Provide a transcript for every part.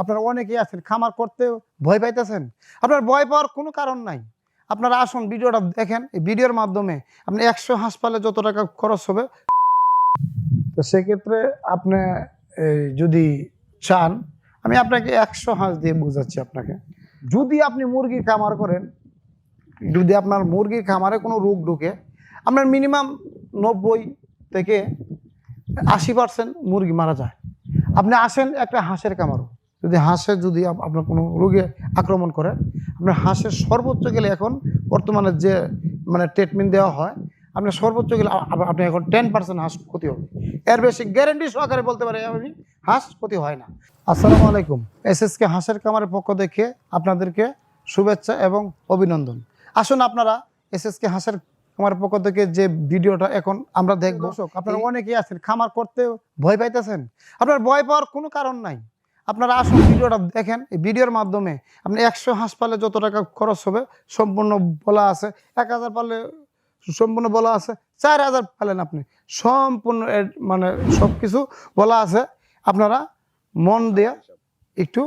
আপনারা অনেকেই আছেন, খামার করতে ভয় পাইতেছেন। আপনার ভয় পাওয়ার কোনো কারণ নাই। আপনারা আসুন, ভিডিওটা দেখেন। এই ভিডিওর মাধ্যমে আপনি একশো হাঁস পালে যত টাকা খরচ হবে, তো সেক্ষেত্রে আপনি যদি চান, আমি আপনাকে একশো হাঁস দিয়ে বোঝাচ্ছি আপনাকে। যদি আপনি মুরগি খামার করেন, যদি আপনার মুরগির খামারে কোনো রোগ ঢুকে, আপনার মিনিমাম নব্বই থেকে আশি পার্সেন্ট মুরগি মারা যায়। আপনি আসেন একটা হাঁসের খামারও যদি হাঁসের যদি আপনার কোনো রোগে আক্রমণ করে আপনার হাঁসের সর্বোচ্চ গেলে এখন বর্তমানে যে মানে ট্রিটমেন্ট দেওয়া হয় আপনার সর্বোচ্চ গেলে আপনি এখন টেন পার্সেন্ট হাঁস ক্ষতি হবে। এর বেশি গ্যারেন্টি সহকারে বলতে পারি আমি হাঁস ক্ষতি হয় না। আসসালামু আলাইকুম। এসএসকে হাঁসের খামারের পক্ষ থেকে আপনাদেরকে শুভেচ্ছা এবং অভিনন্দন। আসুন আপনারা এসএসকে হাঁসের খামারের পক্ষ থেকে যে ভিডিওটা এখন আমরা দেখব আপনারা অনেকেই আছেন খামার করতে ভয় পাইতেছেন। আপনার ভয় পাওয়ার কোনো কারণ নাই। আপনারা আসুন, ভিডিওটা দেখেন। এই ভিডিওর মাধ্যমে আপনি একশো হাঁস পালে যত টাকা খরচ হবে, সম্পূর্ণ বলা আছে। এক হাজার পালে সম্পূর্ণ বলা আছে, চার হাজার পালেন আপনি। সম্পূর্ণ মানে সব কিছু বলা আছে। আপনারা মন দিয়ে একটু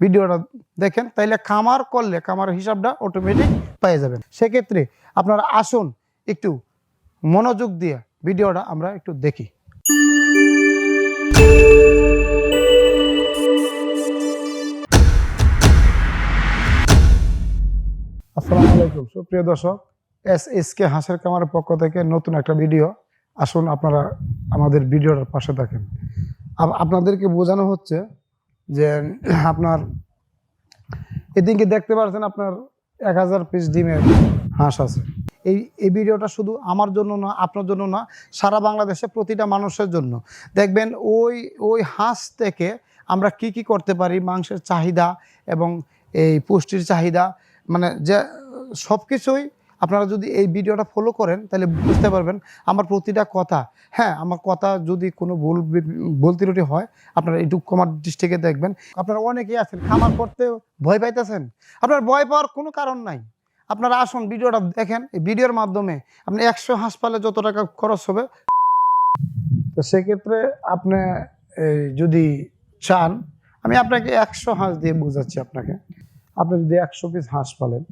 ভিডিওটা দেখেন। তাইলে খামার করলে খামারের হিসাবটা অটোমেটিক পেয়ে যাবেন। সেক্ষেত্রে আপনারা আসুন, একটু মনোযোগ দিয়ে ভিডিওটা আমরা একটু দেখি। আসসালামু আলাইকুম। সুপ্রিয় দর্শক এস এস কে হাঁসের কামারের পক্ষ থেকে নতুন একটা ভিডিও। আসুন আপনারা আমাদের ভিডিওটার পাশে থাকেন। আপনাদেরকে বোঝানো হচ্ছে যে আপনার এদিনকে দেখতে পাচ্ছেন আপনার এক হাজার পিস ডিমের হাঁস আছে। এই এই ভিডিওটা শুধু আমার জন্য না, আপনার জন্য না, সারা বাংলাদেশে প্রতিটা মানুষের জন্য। দেখবেন ওই ওই হাঁস থেকে আমরা কি কি করতে পারি, মাংসের চাহিদা এবং এই পুষ্টির চাহিদা মানে যে সব কিছুই আপনারা যদি এই ভিডিওটা ফলো করেন, তাহলে বুঝতে পারবেন আমার প্রতিটা কথা। হ্যাঁ আমার কথা যদি কোনো ভুল বি- ভুল ত্রুটি হয়, আপনারা একটু কমার দৃষ্টিকে দেখবেন। আপনারা অনেকেই আছেন খামার করতে ভয় পাইতেছেন। আপনার ভয় পাওয়ার কোনো কারণ নাই। আপনারা আসুন, ভিডিওটা দেখেন। এই ভিডিওর মাধ্যমে আপনি একশো হাঁস পালে যত টাকা খরচ হবে, তো সেক্ষেত্রে আপনি যদি চান, আমি আপনাকে একশো হাঁস দিয়ে বোঝাচ্ছি আপনাকে। আপনি যদি একশো পিস হাঁস পালেন,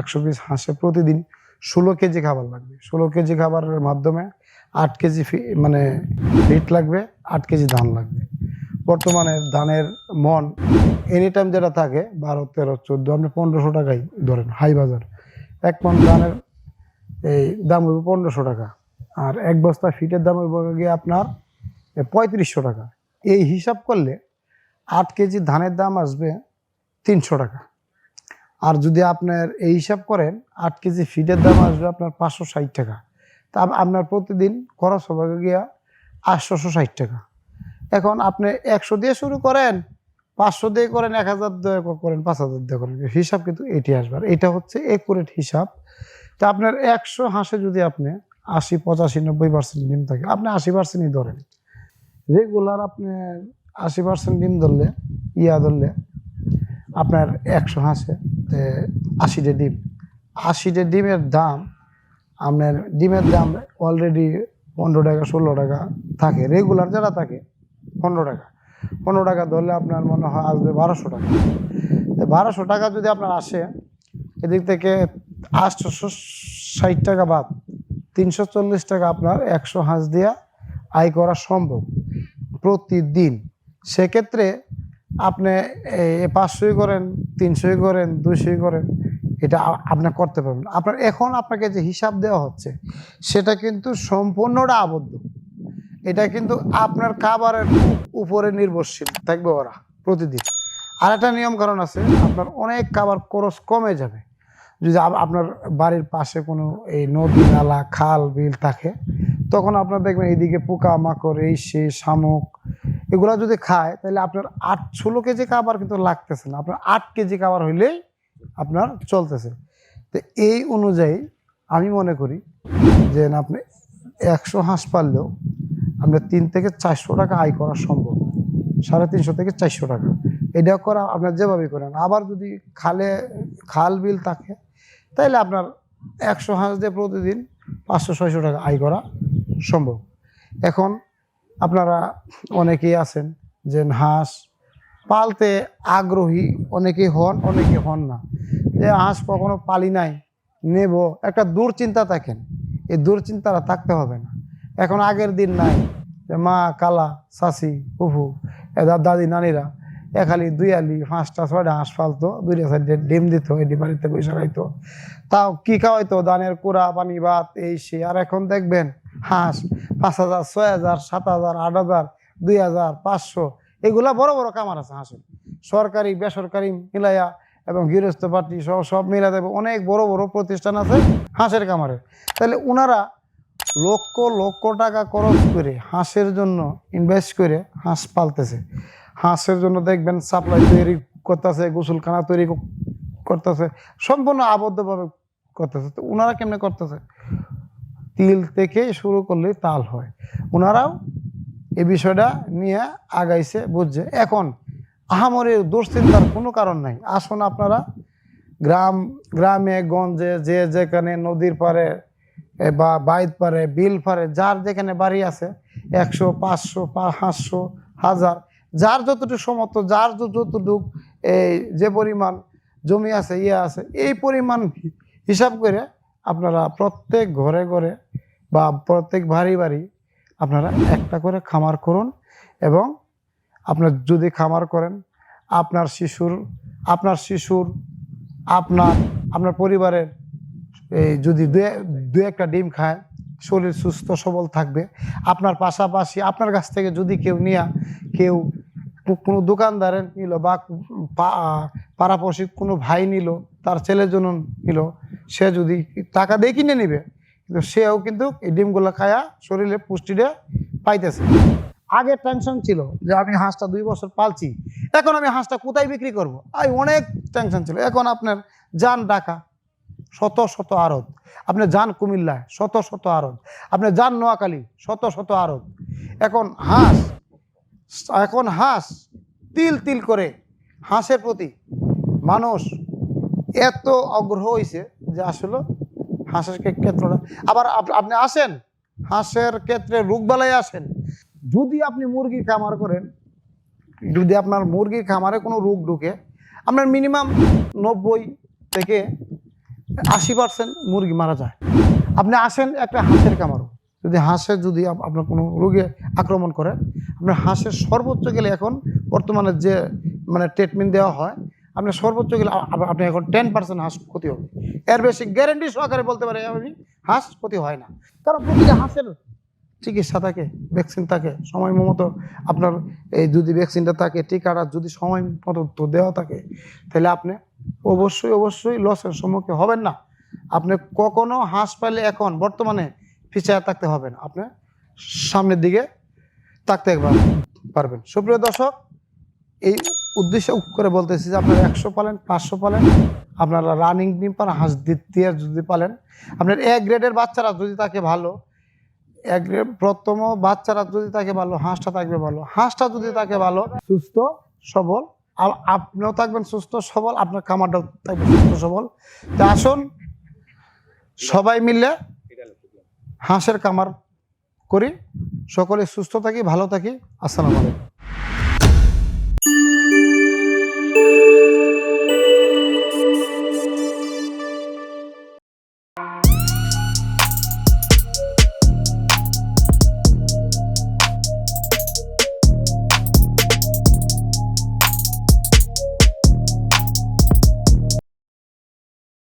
একশো পিস হাঁসে প্রতিদিন ষোলো কেজি খাবার লাগবে। ষোলো কেজি খাবারের মাধ্যমে আট কেজি মানে ফিট লাগবে, আট কেজি ধান লাগবে। বর্তমানে ধানের মন এনি টাইম যেটা থাকে, বারো, তেরো, চোদ্দ, আপনি পনেরোশো টাকাই ধরেন, হাই বাজার। এক মন ধানের এই দাম হইব পনেরোশো টাকা। আর এক বস্তা ফিটের দাম হইব গিয়ে আপনার পঁয়ত্রিশশো টাকা। এই হিসাব করলে আট কেজি ধানের দাম আসবে তিনশো টাকা। আর যদি আপনার এই হিসাব করেন, আট কেজি ফিডের দাম আসবে আপনার পাঁচশো ষাট টাকা। তা আপনার প্রতিদিন খরচ হবে গিয়া আটশোশো ষাট টাকা। এখন আপনি একশো দিয়ে শুরু করেন, পাঁচশো দিয়ে করেন, এক হাজার দিয়ে করেন, পাঁচ হাজার দিয়ে করেন। হিসাব কিন্তু এটি আসবে। এটা হচ্ছে একুরেট হিসাব। তা আপনার একশো হাঁসে যদি আপনি আশি, পঁচাশি, নব্বই পার্সেন্ট ডিম থাকে, আপনি আশি পার্সেন্টই ধরেন। রেগুলার আপনি আশি পার্সেন্ট ডিম ধরলে, ইয়া ধরলে আপনার একশো হাঁসে আশিটা ডিম। আশিটা ডিমের দাম আপনার, ডিমের দাম অলরেডি পনেরো টাকা, ষোলো টাকা থাকে। রেগুলার যারা থাকে, পনেরো টাকা। পনেরো টাকা ধরলে আপনার মনে হয় আসবে বারোশো টাকা। তো বারোশো টাকা যদি আপনার আসে, এদিক থেকে আটশোশো ষাট টাকা বাদ, তিনশো চল্লিশ টাকা আপনার একশো হাঁস দিয়া আয় করা সম্ভব প্রতিদিন। সেক্ষেত্রে আপনি পাঁচশোই করেন, তিনশোই করেন দুশোই করেন, এটা আপনি করতে পারবেন। আপনার এখন আপনাকে যে হিসাব দেওয়া হচ্ছে, সেটা কিন্তু সম্পূর্ণটা আবদ্ধ। এটা কিন্তু আপনার খাবারের উপরে নির্ভরশীল, থাকবে ওরা প্রতিদিন। আর একটা নিয়ম কারণ আছে, আপনার অনেক খাবার খরচ কমে যাবে। যদি আপনার বাড়ির পাশে কোনো এই নদী, নালা, খাল, বিল থাকে, তখন আপনার দেখবেন এইদিকে পোকা মাকড় এই সে, শামুক এগুলো যদি খায়, তাহলে আপনার আট ষোলো কেজি খাবার কিন্তু লাগতেছে না। আপনার আট কেজি খাবার হইলেই আপনার চলতেছে। তো এই অনুযায়ী আমি মনে করি যে না, আপনি একশো হাঁস পারলেও আপনার তিন থেকে চারশো টাকা আয় করা সম্ভব। সাড়ে তিনশো থেকে চারশো টাকা। এটা করা আপনার যেভাবে করেন। আবার যদি খালে, খাল বিল থাকে, তাহলে আপনার একশো হাঁস দিয়ে প্রতিদিন পাঁচশো, ছয়শো টাকা আয় করা সম্ভব। এখন আপনারা অনেকেই আছেন যে হাঁস পালতে আগ্রহী, অনেকেই হন অনেকে হন না। যে হাঁস কখনো পালি নাই, নেব, একটা দুশ্চিন্তা থাকেন। এই দুশ্চিন্তাটা থাকতে হবে না। এখন আগের দিন নাই যে মা, কালা শাশি ফুফু এদার দাদি, নানিরা একালি দুই আলি পাঁচটা, ছয়টা হাঁস পালতো, দুইটা সাইডে ডিম দিত এটি বাড়িতে পয়সা খাইতো। তাও কি খাওয়াইতো? দানের কুড়া, পানি, ভাত, এই সে। আর এখন দেখবেন হাঁস পাঁচ হাজার, ছয় হাজার, সাত হাজার, আট হাজার, দুই হাজার, পাঁচশো। এগুলা বড় বড় কামার আছে হাঁসের সরকারি, বেসরকারি মিলাইয়া এবং গৃহস্থ পার্টি সহ সব মিলা দেবে, অনেক বড় বড় প্রতিষ্ঠান আছে হাঁসের কামারের। তাহলে ওনারা লক্ষ লক্ষ টাকা খরচ করে হাঁসের জন্য ইনভেস্ট করে হাঁস পালতেছে। হাঁসের জন্য দেখবেন সাপ্লাই তৈরি করতেছে, গোসলখানা তৈরি করতেছে, সম্পূর্ণ আবদ্ধভাবে করতেছে। তো ওনারা কেমনে করতেছে? তিল থেকে শুরু করলে তাল হয়। ওনারাও এ বিষয়টা নিয়ে আগাইছে, বুঝছে। এখন আহামরের দুশ্চিন্তার কোনো কারণ নাই। আসুন আপনারা গ্রাম, গ্রামে, গঞ্জে, যে যেখানে নদীর পারে বা বাইত পারে বিল পারে যার যেখানে বাড়ি আছে, একশো, পাঁচশো পাঁচশো হাজার, যার যতটুকু সমর্থ যার যতটুকু এই যে পরিমাণ জমি আছে ইয়ে আছে, এই পরিমাণ হিসাব করে আপনারা প্রত্যেক ঘরে ঘরে বা প্রত্যেক বাড়ি বাড়ি আপনারা একটা করে খামার করুন এবং আপনার যদি খামার করেন, আপনার শিশুর আপনার শিশুর, আপনার আপনার পরিবারের, এই যদি দু একটা ডিম খায়, শরীর সুস্থ, সবল থাকবে, আপনার পাশাপাশি আপনার কাছ থেকে যদি কেউ নিয়া, কেউ কোনো দোকানদারের নিল বা পাড়াপড়শি কোনো ভাই নিল, তার ছেলের জন্য নিল, সে যদি টাকা দিয়ে কিনে নিবে কিন্তু সেও কিন্তু এই ডিমগুলো খায়া শরীরে পুষ্টিটা পাইতেছে। আগে টেনশন ছিল যে আমি হাঁসটা দুই বছর পালছি, এখন আমি হাঁসটা কোথায় বিক্রি করব? এই অনেক টেনশন ছিল। এখন আপনার যান ঢাকা শত শত আরত আপনি যান কুমিল্লায় শত শত আরত আপনি যান নোয়াখালী, শত শত আরত এখন হাঁস এখন হাঁস তিল তিল করে হাঁসের প্রতি মানুষ এত আগ্রহ হয়েছে যে আসলে হাঁসের ক্ষেত্রটা। আবার আপ- আপনি আসেন, হাঁসের ক্ষেত্রে রোগবালাই আসেন। যদি আপনি মুরগি খামার করেন, যদি আপনার মুরগির খামারে কোনো রোগ ঢুকে, আপনার মিনিমাম নব্বই থেকে আশি পার্সেন্ট মুরগি মারা যায়। আপনি আসেন একটা হাঁসের কামারও যদি হাঁসের যদি আপনার কোনো রোগে আক্রমণ করে, আপনার হাঁসের সর্বোচ্চ গেলে এখন বর্তমানে যে মানে ট্রিটমেন্ট দেওয়া হয় আপনার সর্বোচ্চ গেলে আপনি এখন টেন পার্সেন্ট হাঁস ক্ষতি হবে। এর বেশি গ্যারেন্টি সহকারে বলতে পারে আমি, হাঁস ক্ষতি হয় না। কারণ প্রতিটা হাঁসের চিকিৎসা থাকে ভ্যাকসিন থাকে, সময় মতো আপনার এই যদি ভ্যাকসিনটা থাকে, টিকাটা যদি সময় মতো দেওয়া থাকে, তাহলে আপনি অবশ্যই অবশ্যই লসের সম্মুখীন হবেন না। আপনি কখনো হাঁস পাইলে এখন বর্তমানে পিছিয়ে থাকতে হবে না। আপনি সামনের দিকে থাকতে একবার পারবেন। সুপ্রিয় দর্শক, এই উদ্দেশ্য করে বলতেছি যে আপনারা একশো পালেন, পাঁচশো পালেন। আপনারা রানিং ডিম পান, হাঁস দ্বিতীয় যদি পালেন। আপনার এক গ্রেডের বাচ্চারা যদি থাকে ভালো এক গ্রেড প্রথম বাচ্চারা যদি তাকে ভালো, হাঁসটা থাকবে ভালো। হাঁসটা যদি তাকে ভালো, সুস্থ, সবল, আর আপনিও থাকবেন সুস্থ, সবল, আপনার খামারটাও থাকবে সুস্থ, সবল। তা আসুন, সবাই মিলে হাঁসের কামার করি। সকলে সুস্থ থাকি, ভালো থাকি। আসসালামু আলাইকুম।